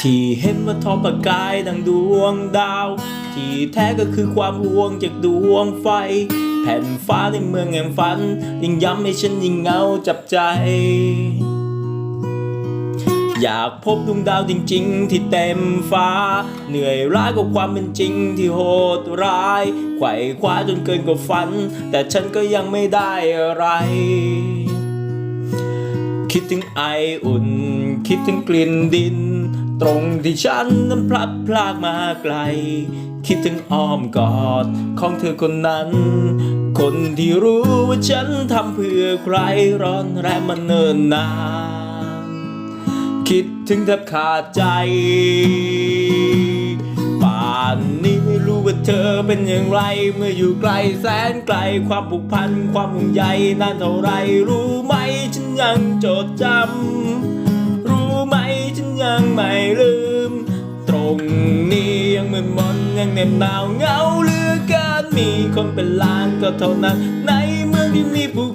ที่เห็นว่าทอประกายดังดวงดาว ที่แท้ก็คือความห่วงจากดวงไฟ แผ่นฟ้าในเมืองแห่งฝัน ยิ่งย้ำให้ฉันยิ่งเงาจับใจ อยากพบดวงดาวจริง ๆ ที่เต็มฟ้า เหนื่อยร้ายกับความเป็นจริงที่โหดร้าย ไขว่คว้าจนเกินกว่าฝัน แต่ฉันก็ยังไม่ได้อะไรคิดถึงไออุ่น คิดถึงกลิ่นดิน ตรงที่ฉันนั้นพลัดพรากมาไกล คิดถึงอ้อมกอดของเธอคนนั้น คนที่รู้ว่าฉันทำเพื่อใครร้อนแรมมาเนิ่นนาน คิดถึงแทบขาดใจ ป่านนี้ไม่รู้ว่าเธอเป็นอย่างไร เมื่ออยู่ไกลแสนไกลความผูกพันความห่วงใยนานเท่าไรรู้ไหมฉันยังจดจำ ยังไม่ลืม ตรงนี้ยังเหมือนมนยังเหน็บหนาวเหงาเหลือเกินมีคนเป็นล้านก็เท่านั้น ในเมืองที่มีผู้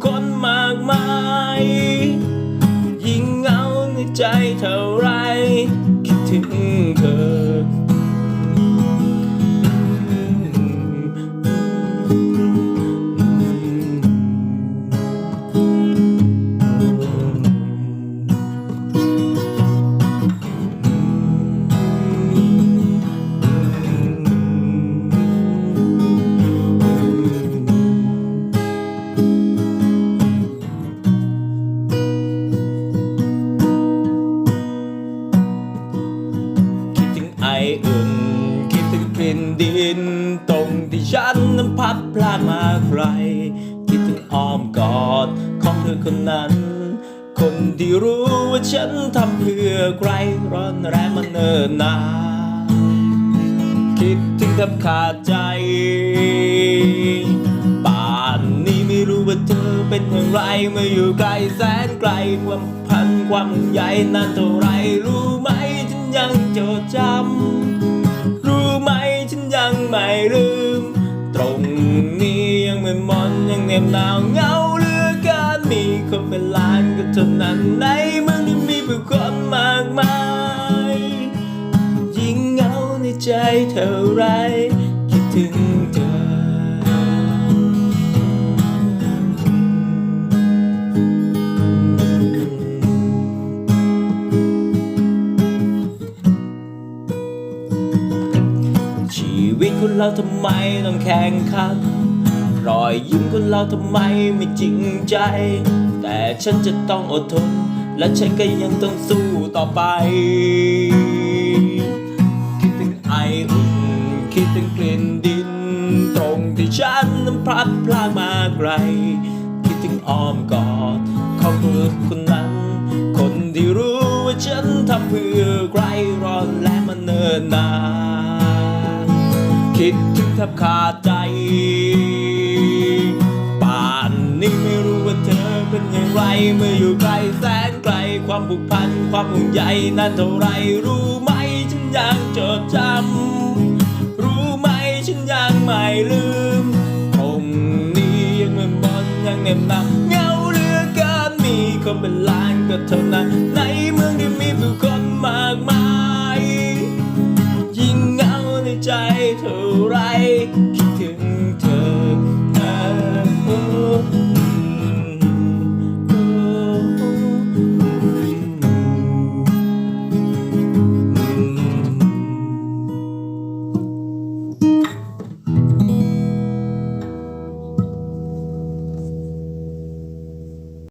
นั้นพัดพลาดมาไกลคิดถึงอ้อมกอดของเธอคนนั้น คนที่รู้ว่าฉันทำเพื่อใครร้อนแรงมาเนิ่นนานคิดถึงแทบขาดใจ ป่านนี้ไม่รู้ว่าเธอเป็นอย่างไรเมื่ออยู่ไกลแสนไกลความพันความใหญ่นานเท่าไรรู้ไหมฉันยังจดจำ มือนมอนยังเหน็บหนาวเงาเหลือเกินมีคนเป็นล้านก็เท่านั้นในเมืองที่มีผู้คนมากมาย ยิ่งเหงาในใจเท่าไรคิดถึงเธอชีวิตคนเราทำไมต้องแข่งขัน รอยยิ้มคนเราทำไมไม่จริงใจ แต่ฉันจะต้องอดทน และฉันก็ยังต้องสู้ต่อไป คิดถึงไออุ่นคิดถึงกลิ่นดิน ตรงที่ฉันนั้นพลัดพรากมาไกล คิดถึงอ้อมกอดของเธอคนนั้น คนที่รู้ว่าฉันทำเพื่อใครร้อนและมันเนิ่นนานคิดถึงแทบขาดใจ ความผูกพันความห่วงใยนานเท่าไรรู้ไหมฉันยังจดจำรู้ไหมฉันยังไม่ลืมตรงนี้ยังเหมือนบอลยังเหน็บหนักเงาเหลือเกินมีคนเป็นล้านก็เท่านั้นในเมืองที่มีผู้คนมากมายยิ่งเงาในใจเท่าไร